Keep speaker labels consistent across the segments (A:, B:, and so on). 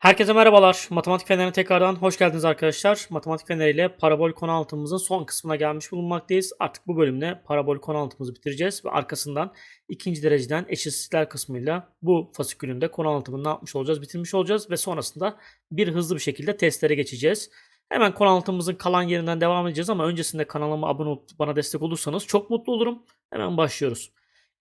A: Herkese merhabalar. Matematik Feneri'ne tekrardan hoş geldiniz arkadaşlar. Matematik Feneri ile parabol konu altımızın son kısmına gelmiş bulunmaktayız. Artık bu bölümde parabol konu altımızı bitireceğiz ve arkasından ikinci dereceden eşitsizlikler kısmıyla bu fasikülünde konu altımını ne yapmış olacağız, bitirmiş olacağız ve sonrasında bir hızlı bir şekilde testlere geçeceğiz. Hemen konu altımızın kalan yerinden devam edeceğiz ama öncesinde kanalıma abone olup bana destek olursanız çok mutlu olurum. Hemen başlıyoruz.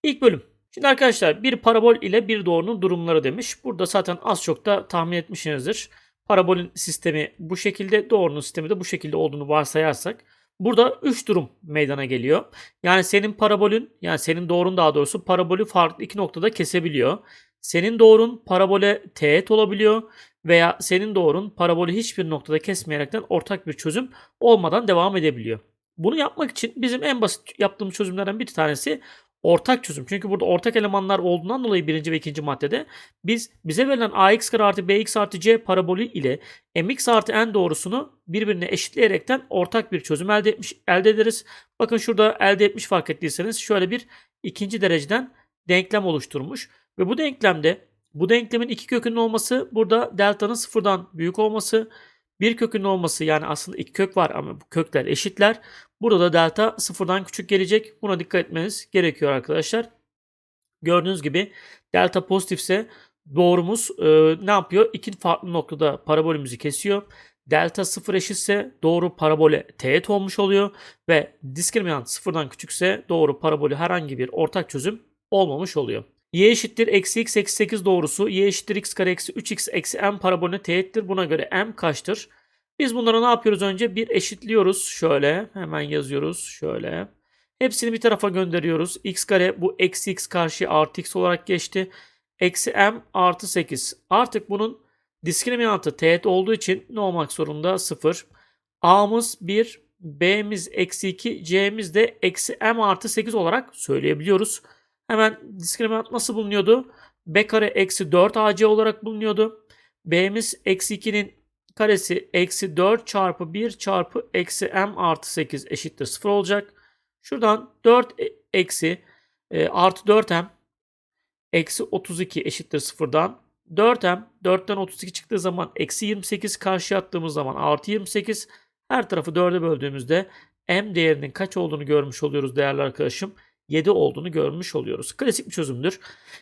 A: İlk bölüm Şimdi arkadaşlar bir parabol ile bir doğrunun durumları demiş. Burada zaten az çok da tahmin etmişsinizdir. Parabolün sistemi bu şekilde, doğrunun sistemi de bu şekilde olduğunu varsayarsak burada 3 durum meydana geliyor. Yani senin parabolün, yani senin doğrun daha doğrusu parabolü farklı iki noktada kesebiliyor. Senin doğrun parabole teğet olabiliyor veya senin doğrun parabolü hiçbir noktada kesmeyerekten ortak bir çözüm olmadan devam edebiliyor. Bunu yapmak için bizim en basit yaptığımız çözümlerden bir tanesi ortak çözüm. Çünkü burada ortak elemanlar olduğundan dolayı birinci ve ikinci maddede biz bize verilen ax kare artı bx artı c parabolü ile mx artı n doğrusunu birbirine eşitleyerekten ortak bir çözüm elde etmiş elde ederiz. Bakın şurada elde etmiş fark ettiyseniz şöyle bir ikinci dereceden denklem oluşturmuş ve bu denklemde bu denklemin iki kökünün olması burada delta'nın sıfırdan büyük olması bir kökünün olması yani aslında iki kök var ama bu kökler eşitler. Burada da delta sıfırdan küçük gelecek. Buna dikkat etmeniz gerekiyor arkadaşlar. Gördüğünüz gibi delta pozitifse doğrumuz e, ne yapıyor? İki farklı noktada parabolümüzü kesiyor. Delta sıfır eşitse doğru parabole teğet olmuş oluyor ve diskriminant sıfırdan küçükse doğru parabolü herhangi bir ortak çözüm olmamış oluyor. Y eşittir eksi x eksi 8 doğrusu y eşittir x kare eksi 3x eksi m parabolüne teğettir. Buna göre m kaçtır? Biz bunları ne yapıyoruz önce? Bir eşitliyoruz. Şöyle hemen yazıyoruz. Şöyle. Hepsini bir tarafa gönderiyoruz. x kare bu eksi x karşı artı x olarak geçti. Eksi m artı 8. Artık bunun diskriminantı teğet olduğu için ne olmak zorunda? 0. a'mız 1, b'miz eksi 2, c'miz de eksi m artı 8 olarak söyleyebiliyoruz. Hemen diskriminant nasıl bulunuyordu? b kare eksi 4 ac olarak bulunuyordu. b'miz eksi 2'nin karesi eksi 4 çarpı 1 çarpı eksi m artı 8 eşittir 0 olacak. Şuradan 4 e- eksi e, artı 4m eksi 32 eşittir 0'dan. 4m 4'ten 32 çıktığı zaman eksi 28 karşıya attığımız zaman artı 28 her tarafı 4'e böldüğümüzde m değerinin kaç olduğunu görmüş oluyoruz değerli arkadaşım. 7 olduğunu görmüş oluyoruz. Klasik bir çözümdür.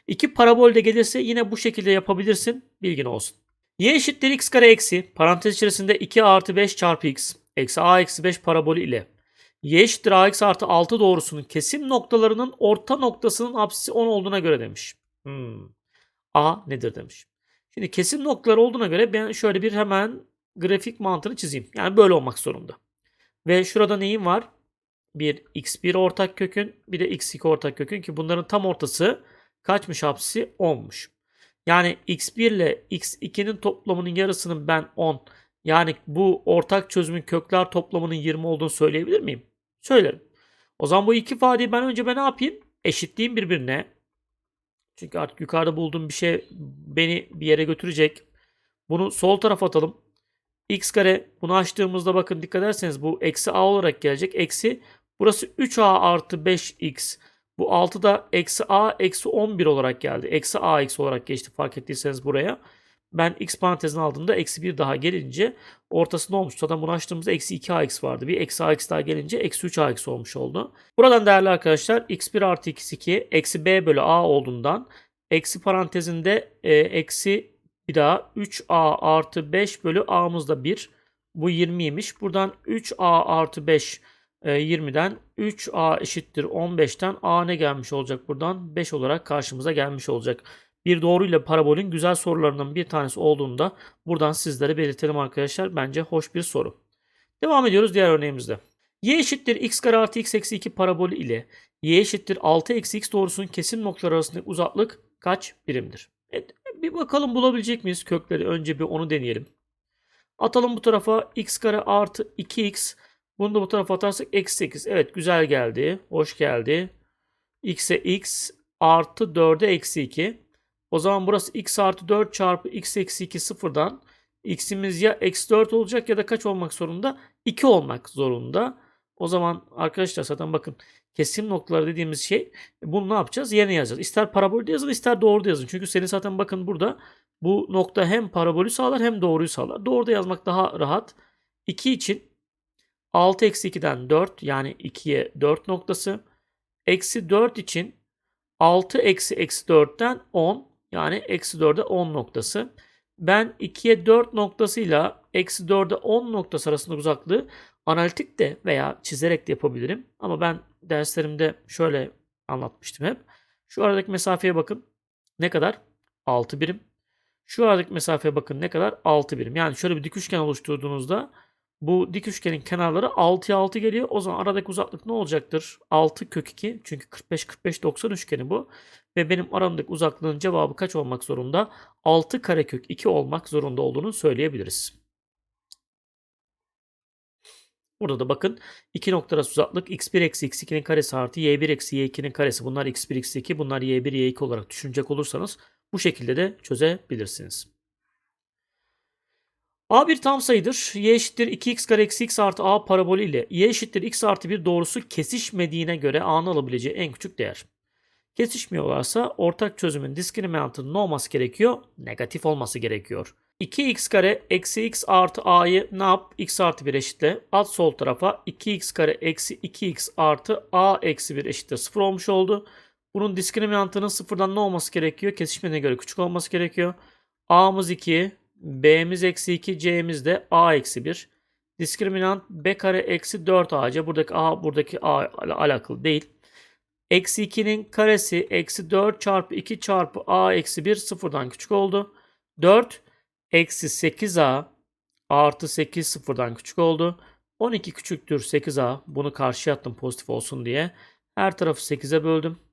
A: İki parabol de gelirse yine bu şekilde yapabilirsin. Bilgin olsun. y eşittir x kare eksi parantez içerisinde 2 artı 5 çarpı x eksi a eksi 5 parabolü ile y eşittir ax artı 6 doğrusunun kesim noktalarının orta noktasının apsisi 10 olduğuna göre demiş. Hmm. A nedir demiş. Şimdi kesim noktaları olduğuna göre ben şöyle bir hemen grafik mantığını çizeyim. Yani böyle olmak zorunda. Ve şurada neyim var? Bir x1 ortak kökün bir de x2 ortak kökün ki bunların tam ortası kaçmış apsisi 10'muş. Yani x1 ile x2'nin toplamının yarısının ben 10 yani bu ortak çözümün kökler toplamının 20 olduğunu söyleyebilir miyim? Söylerim. O zaman bu iki ifadeyi ben önce ben ne yapayım? Eşitleyeyim birbirine. Çünkü artık yukarıda bulduğum bir şey beni bir yere götürecek. Bunu sol tarafa atalım. x kare bunu açtığımızda bakın dikkat ederseniz bu eksi a olarak gelecek. Eksi burası 3a artı 5x. Bu 6 da eksi a eksi 11 olarak geldi. Eksi a eksi olarak geçti fark ettiyseniz buraya. Ben x parantezin aldığımda eksi 1 daha gelince ortasında olmuş. Zaten bunu açtığımızda eksi 2ax vardı. Bir eksi ax daha gelince eksi 3ax olmuş oldu. Buradan değerli arkadaşlar x1 artı x2 eksi b bölü a olduğundan eksi parantezinde e, eksi bir daha 3a artı 5 bölü a'mız da 1. Bu 20'ymiş. Buradan 3a artı 5 e, 20'den 3a eşittir 15'ten a ne gelmiş olacak buradan? 5 olarak karşımıza gelmiş olacak bir doğruyla parabolün güzel sorularından bir tanesi olduğunda buradan sizlere belirtelim arkadaşlar. Bence hoş bir soru. Devam ediyoruz diğer örneğimizde. y eşittir x kare artı x eksi 2 parabolü ile y eşittir 6 eksi x doğrusunun kesim noktaları arasındaki uzaklık kaç birimdir? Evet, bir bakalım bulabilecek miyiz kökleri? Önce bir onu deneyelim. Atalım bu tarafa x kare artı 2x. Bunu da bu tarafa atarsak eksi 8. Evet güzel geldi. Hoş geldi. x'e x artı 4'e eksi 2. O zaman burası x artı 4 çarpı x eksi 2 sıfırdan x'imiz ya eksi 4 olacak ya da kaç olmak zorunda? 2 olmak zorunda. O zaman arkadaşlar zaten bakın kesim noktaları dediğimiz şey bunu ne yapacağız? Yerine yazacağız. İster parabolde yazın ister doğruda yazın. Çünkü senin zaten bakın burada bu nokta hem parabolü sağlar hem doğruyu sağlar. Doğruda yazmak daha rahat. 2 için 6 eksi 2'den 4 yani 2'ye 4 noktası. Eksi 4 için 6 eksi eksi 4'ten 10 yani eksi 4'e 10 noktası. Ben 2'ye 4 noktasıyla eksi 4'e 10 noktası arasında uzaklığı analitik de veya çizerek de yapabilirim. Ama ben derslerimde şöyle anlatmıştım hep. Şu aradaki mesafeye bakın. Ne kadar? 6 birim. Şu aradaki mesafeye bakın ne kadar? 6 birim. Yani şöyle bir dik üçgen oluşturduğunuzda bu dik üçgenin kenarları 6'ya 6 geliyor. O zaman aradaki uzaklık ne olacaktır? 6 kök 2. Çünkü 45 45 90 üçgeni bu. Ve benim aramdaki uzaklığın cevabı kaç olmak zorunda? 6 karekök 2 olmak zorunda olduğunu söyleyebiliriz. Burada da bakın 2 nokta arası uzaklık x1 eksi x2'nin karesi artı y1 eksi y2'nin karesi. Bunlar x1 x2 bunlar y1 y2 olarak düşünecek olursanız bu şekilde de çözebilirsiniz. A bir tam sayıdır. Y eşittir 2x kare eksi x artı a parabolü ile y eşittir x artı 1 doğrusu kesişmediğine göre a'nın alabileceği en küçük değer. Kesişmiyorlarsa ortak çözümün diskriminantının ne olması gerekiyor? Negatif olması gerekiyor. 2x kare eksi x artı a'yı ne yap? x artı 1 eşitle. At sol tarafa 2x kare eksi 2x artı a eksi 1 eşittir 0 olmuş oldu. Bunun diskriminantının sıfırdan ne olması gerekiyor? Kesişmediğine göre küçük olması gerekiyor. a'mız 2, b'miz eksi 2, c'miz de a eksi 1. Diskriminant b kare eksi 4ac. Buradaki a buradaki a ile alakalı değil. Eksi 2'nin karesi eksi 4 çarpı 2 çarpı a eksi 1 sıfırdan küçük oldu. 4 eksi 8a artı 8 sıfırdan küçük oldu. 12 küçüktür 8a. Bunu karşıya attım pozitif olsun diye. Her tarafı 8'e böldüm.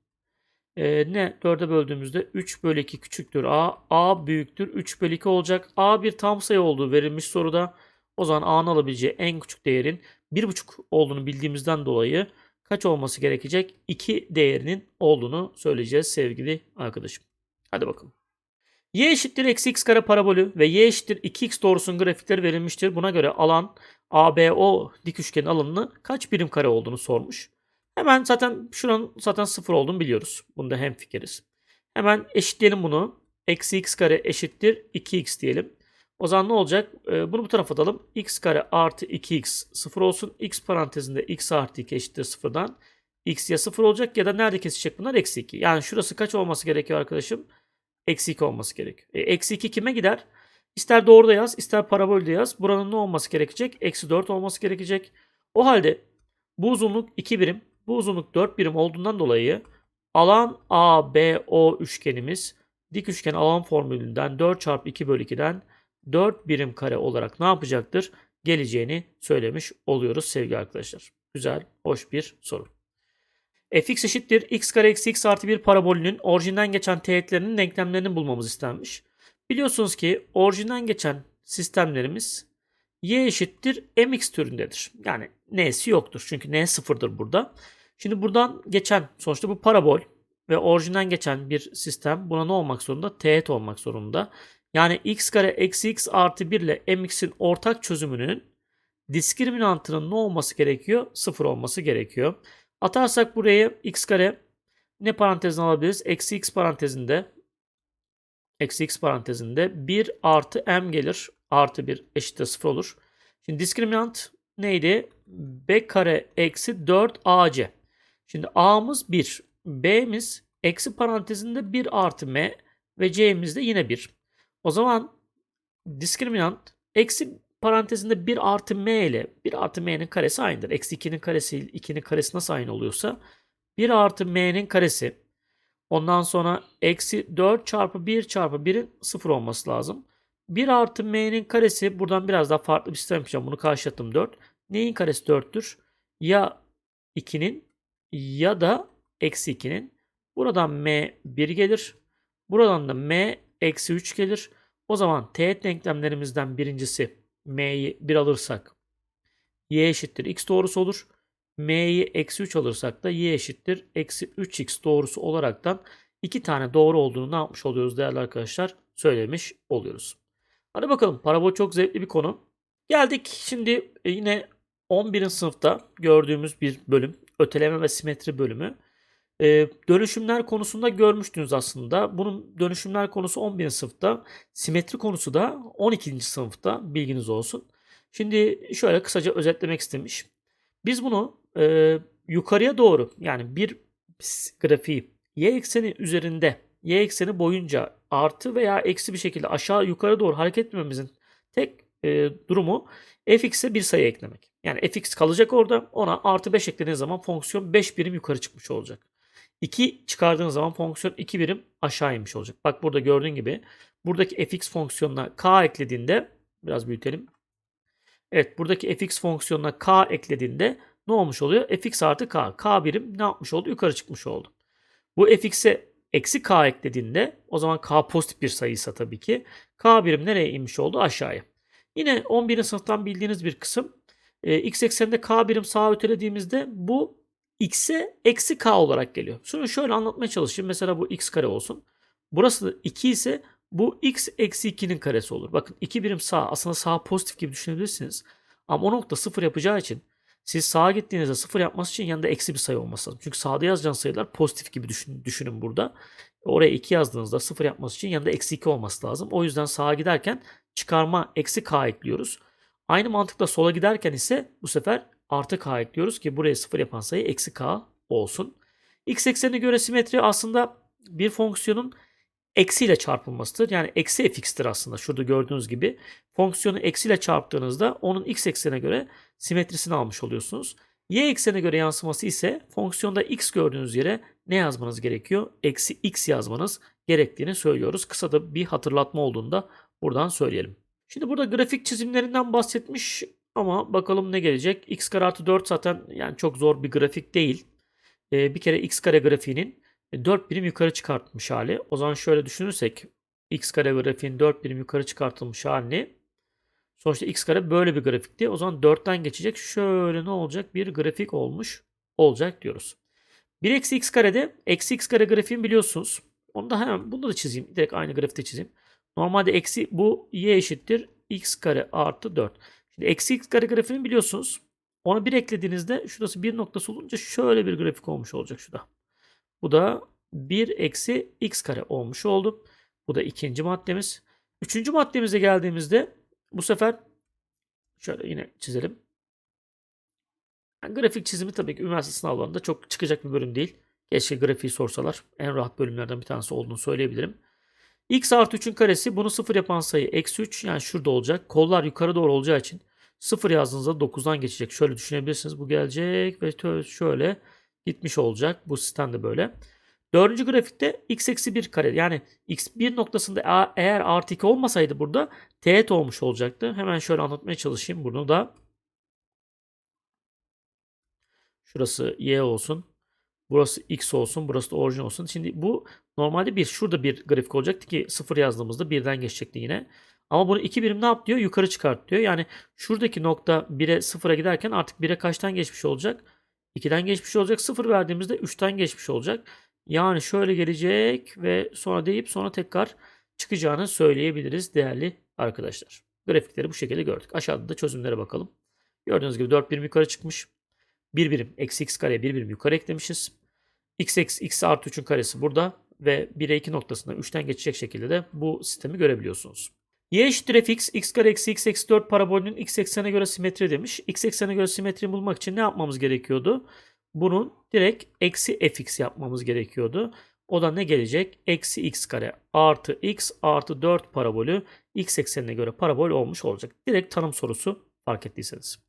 A: Ee, ne? 4'e böldüğümüzde 3 bölü 2 küçüktür a. a büyüktür 3 bölü 2 olacak. a bir tam sayı olduğu verilmiş soruda. O zaman a'nın alabileceği en küçük değerin 1,5 olduğunu bildiğimizden dolayı kaç olması gerekecek? 2 değerinin olduğunu söyleyeceğiz sevgili arkadaşım. Hadi bakalım. y eşittir eksi x kare parabolü ve y eşittir 2x doğrusunun grafikleri verilmiştir. Buna göre alan ABO dik üçgenin alanını kaç birim kare olduğunu sormuş. Hemen zaten şuranın zaten sıfır olduğunu biliyoruz. Bunda hem fikiriz. Hemen eşitleyelim bunu. Eksi x kare eşittir 2x diyelim. O zaman ne olacak? Ee, bunu bu tarafa atalım. x kare artı 2x 0 olsun. x parantezinde x artı 2 eşittir 0'dan. x ya 0 olacak ya da nerede kesecek bunlar? Eksi 2. Yani şurası kaç olması gerekiyor arkadaşım? Eksi 2 olması gerekiyor. E, eksi 2 kime gider? İster doğruda yaz, ister parabolde yaz. Buranın ne olması gerekecek? Eksi 4 olması gerekecek. O halde bu uzunluk 2 birim. Bu uzunluk 4 birim olduğundan dolayı alan ABO üçgenimiz dik üçgen alan formülünden 4 çarpı 2 bölü 2'den 4 birim kare olarak ne yapacaktır? Geleceğini söylemiş oluyoruz sevgili arkadaşlar. Güzel, hoş bir soru. fx eşittir x kare eksi x artı 1 parabolünün orijinden geçen teğetlerinin denklemlerini bulmamız istenmiş. Biliyorsunuz ki orijinden geçen sistemlerimiz y eşittir mx türündedir. Yani n'si yoktur. Çünkü n sıfırdır burada. Şimdi buradan geçen sonuçta bu parabol ve orijinden geçen bir sistem buna ne olmak zorunda? Teğet olmak zorunda. Yani x kare eksi x artı 1 ile mx'in ortak çözümünün diskriminantının ne olması gerekiyor? Sıfır olması gerekiyor. Atarsak buraya x kare ne parantezine alabiliriz? Eksi x parantezinde eksi x parantezinde 1 artı m gelir. Artı 1 eşittir 0 olur. Şimdi diskriminant neydi? b kare eksi 4 ac. Şimdi a'mız 1. b'miz eksi parantezinde 1 artı m ve c'miz de yine 1. O zaman diskriminant eksi parantezinde 1 artı m ile 1 artı m'nin karesi aynıdır. Eksi 2'nin karesi 2'nin karesi nasıl aynı oluyorsa 1 artı m'nin karesi ondan sonra eksi 4 çarpı 1 çarpı 1'in 0 olması lazım. 1 artı m'nin karesi buradan biraz daha farklı bir sistem yapacağım. Bunu karşılattım 4. Neyin karesi 4'tür? Ya 2'nin ya da eksi 2'nin. Buradan m 1 gelir. Buradan da m eksi 3 gelir. O zaman teğet denklemlerimizden birincisi m'yi 1 alırsak y eşittir x doğrusu olur. m'yi eksi 3 alırsak da y eşittir eksi 3x doğrusu olaraktan iki tane doğru olduğunu ne yapmış oluyoruz değerli arkadaşlar? Söylemiş oluyoruz. Hadi bakalım parabol çok zevkli bir konu. Geldik şimdi yine 11. sınıfta gördüğümüz bir bölüm. öteleme ve simetri bölümü. Ee, dönüşümler konusunda görmüştünüz aslında. Bunun dönüşümler konusu 11. sınıfta. Simetri konusu da 12. sınıfta. Bilginiz olsun. Şimdi şöyle kısaca özetlemek istemiş. Biz bunu e, yukarıya doğru yani bir grafiği y ekseni üzerinde y ekseni boyunca artı veya eksi bir şekilde aşağı yukarı doğru hareket etmemizin tek e, durumu fx'e bir sayı eklemek. Yani fx kalacak orada ona artı 5 eklediğiniz zaman fonksiyon 5 birim yukarı çıkmış olacak. 2 çıkardığınız zaman fonksiyon 2 birim aşağı inmiş olacak. Bak burada gördüğün gibi buradaki fx fonksiyonuna k eklediğinde biraz büyütelim. Evet buradaki fx fonksiyonuna k eklediğinde ne olmuş oluyor? fx artı k. k birim ne yapmış oldu? Yukarı çıkmış oldu. Bu fx'e eksi k eklediğinde o zaman k pozitif bir sayıysa tabii ki k birim nereye inmiş oldu? Aşağıya. Yine 11. sınıftan bildiğiniz bir kısım. E, x ekseninde k birim sağa ötelediğimizde bu x'e eksi k olarak geliyor. Şunu şöyle anlatmaya çalışayım. Mesela bu x kare olsun. Burası da 2 ise bu x eksi 2'nin karesi olur. Bakın 2 birim sağ aslında sağ pozitif gibi düşünebilirsiniz. Ama o nokta 0 yapacağı için siz sağa gittiğinizde 0 yapması için yanında eksi bir sayı olması lazım. Çünkü sağda yazacağınız sayılar pozitif gibi düşün, düşünün burada. Oraya 2 yazdığınızda 0 yapması için yanında eksi 2 olması lazım. O yüzden sağa giderken çıkarma eksi k ekliyoruz. Aynı mantıkla sola giderken ise bu sefer artı k ekliyoruz ki buraya 0 yapan sayı eksi k olsun. X eksenine göre simetri aslında bir fonksiyonun eksiyle çarpılmasıdır. Yani eksi fx'tir aslında şurada gördüğünüz gibi. Fonksiyonu eksiyle çarptığınızda onun x eksenine göre simetrisini almış oluyorsunuz. Y eksenine göre yansıması ise fonksiyonda x gördüğünüz yere ne yazmanız gerekiyor? Eksi x yazmanız gerektiğini söylüyoruz. Kısa da bir hatırlatma olduğunda buradan söyleyelim. Şimdi burada grafik çizimlerinden bahsetmiş ama bakalım ne gelecek. x kare artı 4 zaten yani çok zor bir grafik değil. Ee, bir kere x kare grafiğinin 4 birim yukarı çıkartmış hali. O zaman şöyle düşünürsek x kare grafiğin 4 birim yukarı çıkartılmış halini sonuçta x kare böyle bir grafikti. O zaman 4'ten geçecek. Şöyle ne olacak? Bir grafik olmuş olacak diyoruz. 1 eksi x karede eksi x kare grafiğini biliyorsunuz. Onu da hemen bunu da çizeyim. Direkt aynı grafikte çizeyim. Normalde eksi bu y eşittir x kare artı 4. Şimdi eksi x kare grafiğini biliyorsunuz. Ona bir eklediğinizde şurası bir noktası olunca şöyle bir grafik olmuş olacak şurada. Bu da 1 eksi x kare olmuş oldu. Bu da ikinci maddemiz. Üçüncü maddemize geldiğimizde bu sefer şöyle yine çizelim. Yani grafik çizimi tabii ki üniversite sınavlarında çok çıkacak bir bölüm değil. Keşke grafiği sorsalar. En rahat bölümlerden bir tanesi olduğunu söyleyebilirim. x artı 3'ün karesi bunu 0 yapan sayı eksi 3 yani şurada olacak. Kollar yukarı doğru olacağı için 0 yazdığınızda 9'dan geçecek. Şöyle düşünebilirsiniz. Bu gelecek ve şöyle gitmiş olacak. Bu sistemde böyle. Dördüncü grafikte x eksi 1 kare yani x1 noktasında eğer artı 2 olmasaydı burada teğet olmuş olacaktı. Hemen şöyle anlatmaya çalışayım bunu da. Şurası y olsun. Burası x olsun. Burası da orijin olsun. Şimdi bu normalde bir şurada bir grafik olacaktı ki 0 yazdığımızda birden geçecekti yine. Ama bunu 2 birim ne yap diyor? Yukarı çıkart diyor. Yani şuradaki nokta 1'e 0'a giderken artık 1'e kaçtan geçmiş olacak? 2'den geçmiş olacak. 0 verdiğimizde 3'ten geçmiş olacak. Yani şöyle gelecek ve sonra deyip sonra tekrar çıkacağını söyleyebiliriz değerli arkadaşlar. Grafikleri bu şekilde gördük. Aşağıda da çözümlere bakalım. Gördüğünüz gibi 4 birim yukarı çıkmış. 1 birim eksi x kareye 1 birim yukarı eklemişiz. x eksi x artı 3'ün karesi burada ve 1'e 2 noktasında 3'ten geçecek şekilde de bu sistemi görebiliyorsunuz. Y eşittir fx, x kare eksi x eksi 4 parabolünün x eksene göre simetri demiş. X eksene göre simetriyi bulmak için ne yapmamız gerekiyordu? Bunun direkt eksi fx yapmamız gerekiyordu. O da ne gelecek? Eksi x kare artı x artı 4 parabolü x eksenine göre parabol olmuş olacak. Direkt tanım sorusu fark ettiyseniz.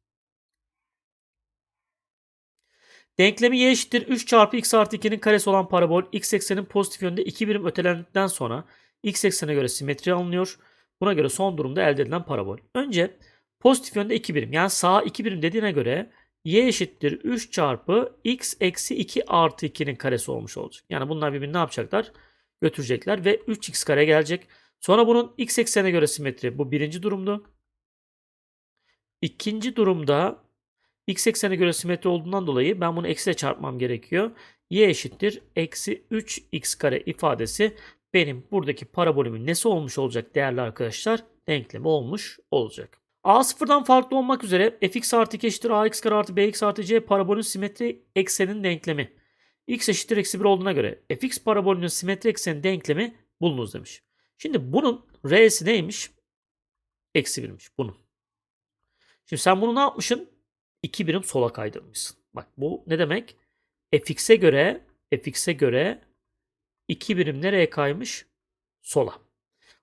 A: Denklemi y eşittir 3 çarpı x artı 2'nin karesi olan parabol x eksenin pozitif yönde 2 birim ötelendikten sonra x eksene göre simetri alınıyor. Buna göre son durumda elde edilen parabol. Önce pozitif yönde 2 birim yani sağa 2 birim dediğine göre y eşittir 3 çarpı x eksi 2 artı 2'nin karesi olmuş olacak. Yani bunlar birbirini ne yapacaklar? Götürecekler ve 3x kare gelecek. Sonra bunun x eksene göre simetri bu birinci durumdu. İkinci durumda x eksene göre simetri olduğundan dolayı ben bunu eksiyle çarpmam gerekiyor. y eşittir eksi 3x kare ifadesi benim buradaki parabolümün nesi olmuş olacak değerli arkadaşlar? Denklemi olmuş olacak. A sıfırdan farklı olmak üzere fx artı 2 eşittir ax kare artı bx artı c parabolün simetri eksenin denklemi. x eşittir eksi 1 olduğuna göre fx parabolünün simetri eksenin denklemi bulunuz demiş. Şimdi bunun r'si neymiş? Eksi 1'miş bunun. Şimdi sen bunu ne yapmışsın? 2 birim sola kaydırmışsın. Bak bu ne demek? fx'e göre fx'e göre 2 birim nereye kaymış? Sola.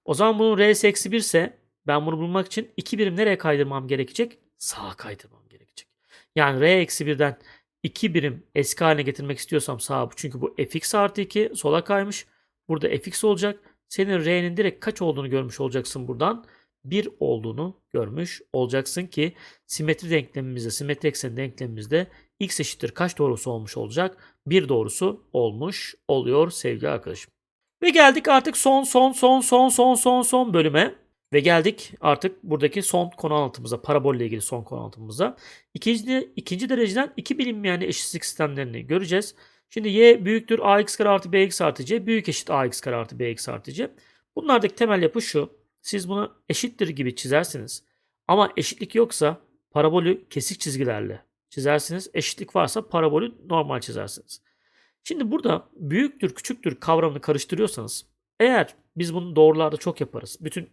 A: O zaman bunun r'si eksi 1 ise ben bunu bulmak için 2 birim nereye kaydırmam gerekecek? Sağa kaydırmam gerekecek. Yani r eksi 1'den 2 birim eski haline getirmek istiyorsam sağa çünkü bu fx artı 2 sola kaymış. Burada fx olacak. Senin r'nin direkt kaç olduğunu görmüş olacaksın buradan. 1 olduğunu görmüş olacaksın ki simetri denklemimizde, simetri ekseni denklemimizde x eşittir kaç doğrusu olmuş olacak? 1 doğrusu olmuş oluyor sevgili arkadaşım. Ve geldik artık son son son son son son son bölüme. Ve geldik artık buradaki son konu anlatımıza, parabolle ilgili son konu anlatımıza. İkinci, ikinci dereceden iki bilinmeyen eşitlik sistemlerini göreceğiz. Şimdi y büyüktür ax kare artı bx artı c büyük eşit ax kare artı bx artı c. Bunlardaki temel yapı şu. Siz bunu eşittir gibi çizersiniz. Ama eşitlik yoksa parabolü kesik çizgilerle çizersiniz. Eşitlik varsa parabolü normal çizersiniz. Şimdi burada büyüktür küçüktür kavramını karıştırıyorsanız eğer biz bunu doğrularda çok yaparız. Bütün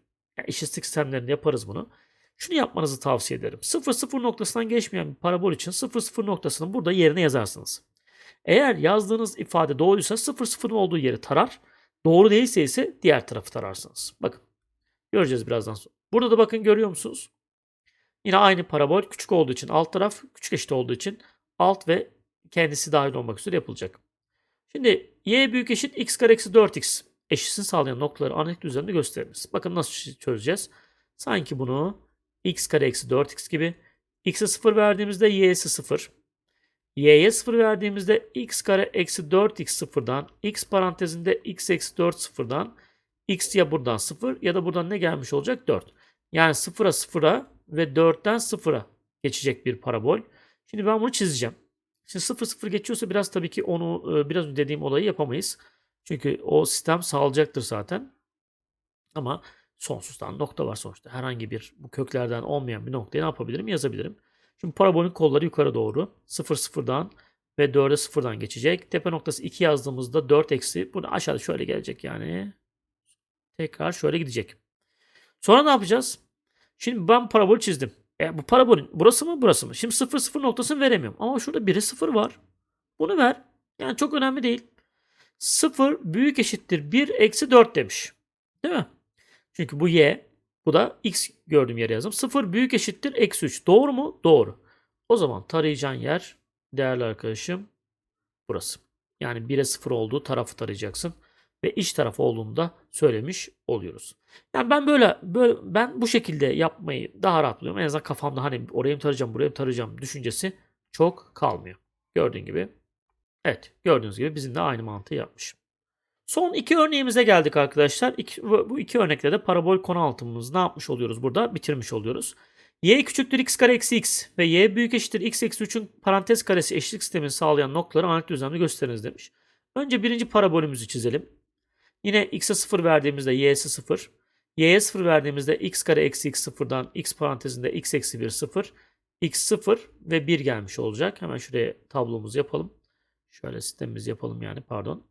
A: eşitlik sistemlerinde yaparız bunu. Şunu yapmanızı tavsiye ederim. 0 0 noktasından geçmeyen bir parabol için 0 0 noktasını burada yerine yazarsınız. Eğer yazdığınız ifade doğruysa 0 0'ın olduğu yeri tarar. Doğru değilse ise diğer tarafı tararsınız. Bakın. Göreceğiz birazdan sonra. Burada da bakın görüyor musunuz? Yine aynı parabol küçük olduğu için alt taraf küçük eşit olduğu için alt ve kendisi dahil olmak üzere yapılacak. Şimdi y büyük eşit x kare eksi 4x eşitsin sağlayan noktaları analitik düzeninde gösteriniz. Bakın nasıl çözeceğiz. Sanki bunu x kare eksi 4x gibi x'e 0 verdiğimizde y'si 0. y'ye 0 verdiğimizde x kare eksi 4x sıfırdan x parantezinde x eksi 4 sıfırdan x ya buradan 0 ya da buradan ne gelmiş olacak? 4. Yani 0'a 0'a ve 4'ten 0'a geçecek bir parabol. Şimdi ben bunu çizeceğim. Şimdi 0 0 geçiyorsa biraz tabii ki onu e, biraz dediğim olayı yapamayız. Çünkü o sistem sağlayacaktır zaten. Ama sonsuzdan nokta var sonuçta. Herhangi bir bu köklerden olmayan bir noktaya ne yapabilirim? Yazabilirim. Şimdi parabolün kolları yukarı doğru. 0 0'dan ve 4'e 0'dan geçecek. Tepe noktası 2 yazdığımızda 4 eksi. Bunu aşağıda şöyle gelecek yani. Tekrar şöyle gidecek. Sonra ne yapacağız? Şimdi ben parabol çizdim. E, bu parabolün burası mı burası mı? Şimdi 0 0 noktasını veremiyorum. Ama şurada 1'e 0 var. Bunu ver. Yani çok önemli değil. 0 büyük eşittir 1 eksi 4 demiş. Değil mi? Çünkü bu y. Bu da x gördüğüm yere yazdım. 0 büyük eşittir eksi 3. Doğru mu? Doğru. O zaman tarayacağın yer değerli arkadaşım burası. Yani 1'e 0 olduğu tarafı tarayacaksın ve iç taraf olduğunu da söylemiş oluyoruz. Yani ben böyle böyle ben bu şekilde yapmayı daha rahat buluyorum. En azından kafamda hani oraya mı tarayacağım, buraya mı tarayacağım düşüncesi çok kalmıyor. Gördüğün gibi. Evet, gördüğünüz gibi bizim de aynı mantığı yapmış. Son iki örneğimize geldik arkadaşlar. İki, bu iki örnekte de parabol konu altımızı ne yapmış oluyoruz burada? Bitirmiş oluyoruz. y küçüktür x kare eksi x ve y büyük eşittir x eksi 3'ün parantez karesi eşitlik sistemini sağlayan noktaları analitik düzlemde gösteriniz demiş. Önce birinci parabolümüzü çizelim. Yine x'e 0 verdiğimizde y'si 0. y'ye 0 verdiğimizde x kare eksi x 0'dan x parantezinde x eksi 1 0. x 0 ve 1 gelmiş olacak. Hemen şuraya tablomuzu yapalım. Şöyle sistemimizi yapalım yani pardon.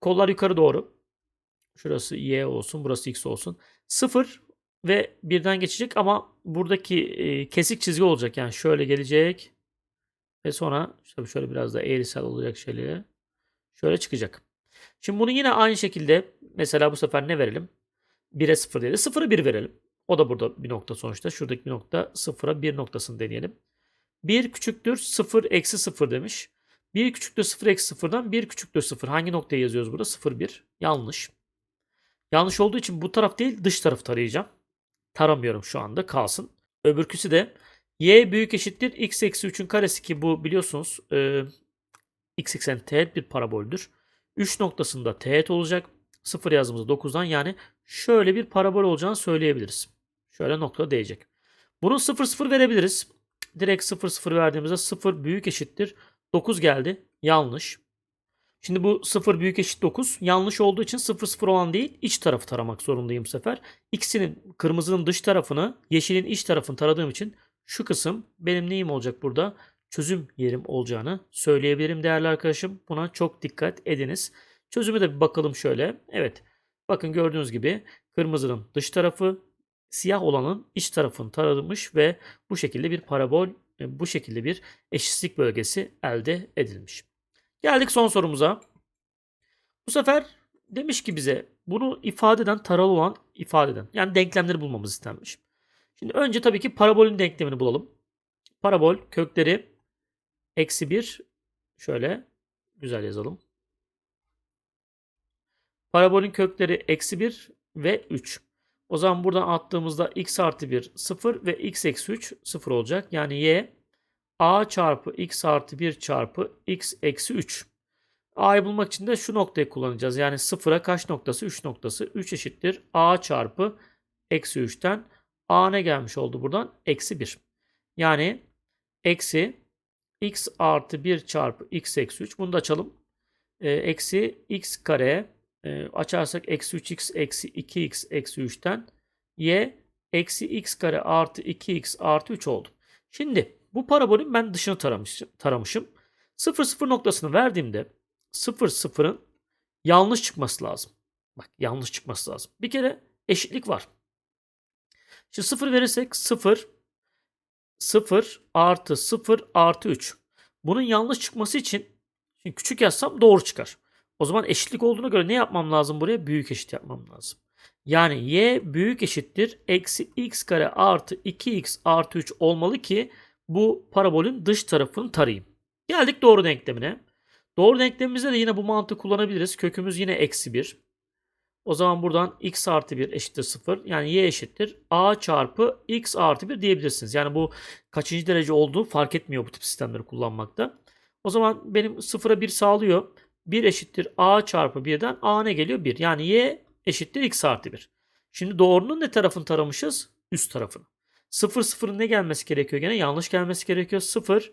A: Kollar yukarı doğru. Şurası y olsun, burası x olsun. 0 ve 1'den geçecek ama buradaki e, kesik çizgi olacak. Yani şöyle gelecek. Ve sonra tabii şöyle biraz da eğrisel olacak şöyle. Şöyle çıkacak. Şimdi bunu yine aynı şekilde mesela bu sefer ne verelim? 1'e 0 değil 0'a 1 verelim. O da burada bir nokta sonuçta. Şuradaki bir nokta 0'a 1 noktasını deneyelim. 1 küçüktür 0 eksi 0 demiş. 1 küçüktür 0 eksi 0'dan 1 küçüktür 0. Hangi noktayı yazıyoruz burada? 0 1. Yanlış. Yanlış olduğu için bu taraf değil dış tarafı tarayacağım. Taramıyorum şu anda kalsın. Öbürküsü de y büyük eşittir x eksi 3'ün karesi ki bu biliyorsunuz e, x eksen teğet bir paraboldür. 3 noktasında teğet olacak. 0 yazdığımızda 9'dan yani şöyle bir parabol olacağını söyleyebiliriz. Şöyle nokta değecek. Bunu 0 0 verebiliriz. Direkt 0 0 verdiğimizde 0 büyük eşittir. 9 geldi. Yanlış. Şimdi bu 0 büyük eşit 9 yanlış olduğu için 0 0 olan değil iç tarafı taramak zorundayım bu sefer. İkisinin kırmızının dış tarafını yeşilin iç tarafını taradığım için şu kısım benim neyim olacak burada? Çözüm yerim olacağını söyleyebilirim değerli arkadaşım. Buna çok dikkat ediniz. Çözüme de bir bakalım şöyle. Evet bakın gördüğünüz gibi kırmızının dış tarafı siyah olanın iç tarafını taramış ve bu şekilde bir parabol e, bu şekilde bir eşitlik bölgesi elde edilmiş. Geldik son sorumuza. Bu sefer demiş ki bize bunu ifade eden taralı olan ifade eden yani denklemleri bulmamız istenmiş. Şimdi önce tabii ki parabolün denklemini bulalım. Parabol kökleri eksi 1 şöyle güzel yazalım. Parabolün kökleri eksi 1 ve 3. O zaman buradan attığımızda x artı 1 0 ve x eksi 3 0 olacak. Yani y a çarpı x artı 1 çarpı x eksi 3. a'yı bulmak için de şu noktayı kullanacağız. Yani 0'a kaç noktası? 3 noktası. 3 eşittir a çarpı eksi 3'ten a ne gelmiş oldu buradan? Eksi 1. Yani eksi x artı 1 çarpı x eksi 3. Bunu da açalım. E, eksi x kare e, açarsak eksi 3x eksi 2x eksi 3'ten y eksi x kare artı 2x artı 3 oldu. Şimdi bu parabolün ben dışını taramışım. taramışım. 0 0 noktasını verdiğimde 0 0'ın yanlış çıkması lazım. Bak yanlış çıkması lazım. Bir kere eşitlik var. Şimdi 0 verirsek 0 0 artı 0 artı 3. Bunun yanlış çıkması için şimdi küçük yazsam doğru çıkar. O zaman eşitlik olduğuna göre ne yapmam lazım buraya? Büyük eşit yapmam lazım. Yani y büyük eşittir eksi x kare artı 2x artı 3 olmalı ki bu parabolün dış tarafını tarayayım. Geldik doğru denklemine. Doğru denklemimizde de yine bu mantığı kullanabiliriz. Kökümüz yine eksi 1. O zaman buradan x artı 1 eşittir 0. Yani y eşittir a çarpı x artı 1 diyebilirsiniz. Yani bu kaçıncı derece olduğu fark etmiyor bu tip sistemleri kullanmakta. O zaman benim 0'a 1 sağlıyor. 1 eşittir a çarpı 1'den a ne geliyor? 1. Yani y eşittir x artı 1. Şimdi doğrunun ne tarafını taramışız? Üst tarafını. 0 0'ın ne gelmesi gerekiyor gene? Yanlış gelmesi gerekiyor. 0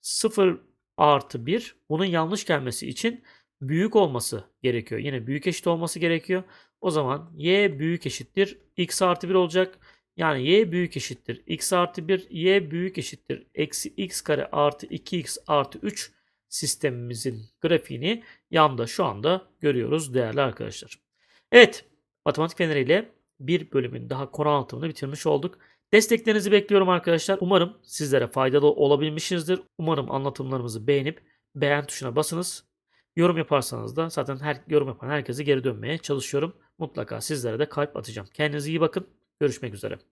A: 0 artı 1 bunun yanlış gelmesi için büyük olması gerekiyor. Yine büyük eşit olması gerekiyor. O zaman y büyük eşittir x artı 1 olacak. Yani y büyük eşittir x artı 1, y büyük eşittir eksi x kare artı 2x artı 3 sistemimizin grafiğini yanda şu anda görüyoruz değerli arkadaşlar. Evet matematik feneriyle bir bölümün daha konu anlatımını bitirmiş olduk. Desteklerinizi bekliyorum arkadaşlar. Umarım sizlere faydalı olabilmişizdir. Umarım anlatımlarımızı beğenip beğen tuşuna basınız. Yorum yaparsanız da zaten her yorum yapan herkese geri dönmeye çalışıyorum. Mutlaka sizlere de kalp atacağım. Kendinize iyi bakın. Görüşmek üzere.